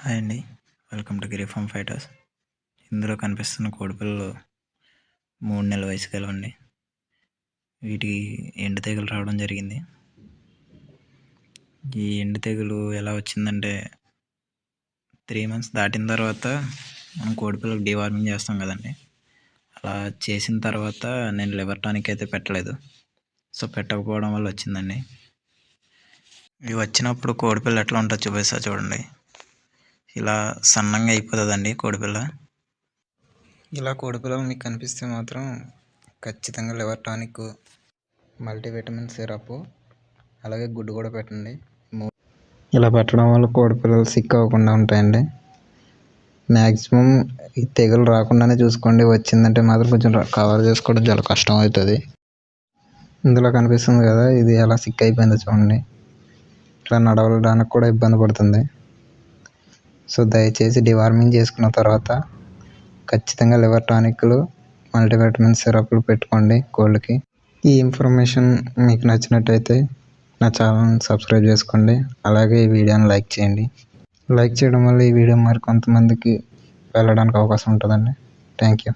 Hi అండి. Welcome to Giri fighters ఇందులో కనిపిస్తున్న కోడిపిల్లలు మూడు నెలల వయసు కలవండి వీటికి ఎండు తెగులు రావడం జరిగింది. ఈ ఎండు తెగులు ఎలా వచ్చిందంటే త్రీ మంత్స్ దాటిన తర్వాత మనం కోడిపిల్లలకు డివార్మింగ్ చేస్తాం కదండి. అలా చేసిన తర్వాత నేను లివర్ టానిక్ అయితే పెట్టలేదు. సో పెట్టకపోవడం వల్ల వచ్చిందండి. ఇవి వచ్చినప్పుడు కోడిపిల్ల ఎట్లా ఉంటుందో చూపిస్తా చూడండి. ఇలా సన్నంగా అయిపోతుందండి కోడిపిల్ల. ఇలా కోడిపిల్లలు మీకు కనిపిస్తే మాత్రం ఖచ్చితంగా లివర్ టానిక్ మల్టీవిటమిన్ సిరప్ అలాగే గుడ్డు కూడా పెట్టండి. ఇలా పెట్టడం వల్ల కోడిపిల్లలు సిక్ అవ్వకుండా ఉంటాయండి. మ్యాక్సిమం ఈ తెగులు రాకుండానే చూసుకోండి. వచ్చిందంటే మాత్రం కొంచెం కవర్ చేసుకోవడం చాలా కష్టం అవుతుంది. ఇందులో కనిపిస్తుంది కదా ఇది ఎలా సిక్ అయిపోయిందో చూడండి. ఇట్లా నడవడానికి కూడా ఇబ్బంది పడుతుంది. సో దయచేసి డివార్మింగ్ చేసుకున్న తర్వాత ఖచ్చితంగా లివర్ టానిక్లు మల్టీవిటమిన్ సిరప్లు పెట్టుకోండి కోళ్ళకి. ఈ ఇన్ఫర్మేషన్ మీకు నచ్చినట్టయితే నా ఛానల్ని సబ్స్క్రైబ్ చేసుకోండి. అలాగే ఈ వీడియోని లైక్ చేయండి. లైక్ చేయడం వల్ల ఈ వీడియో మరి కొంతమందికి వెళ్ళడానికి అవకాశం ఉంటుందండి. Thank you.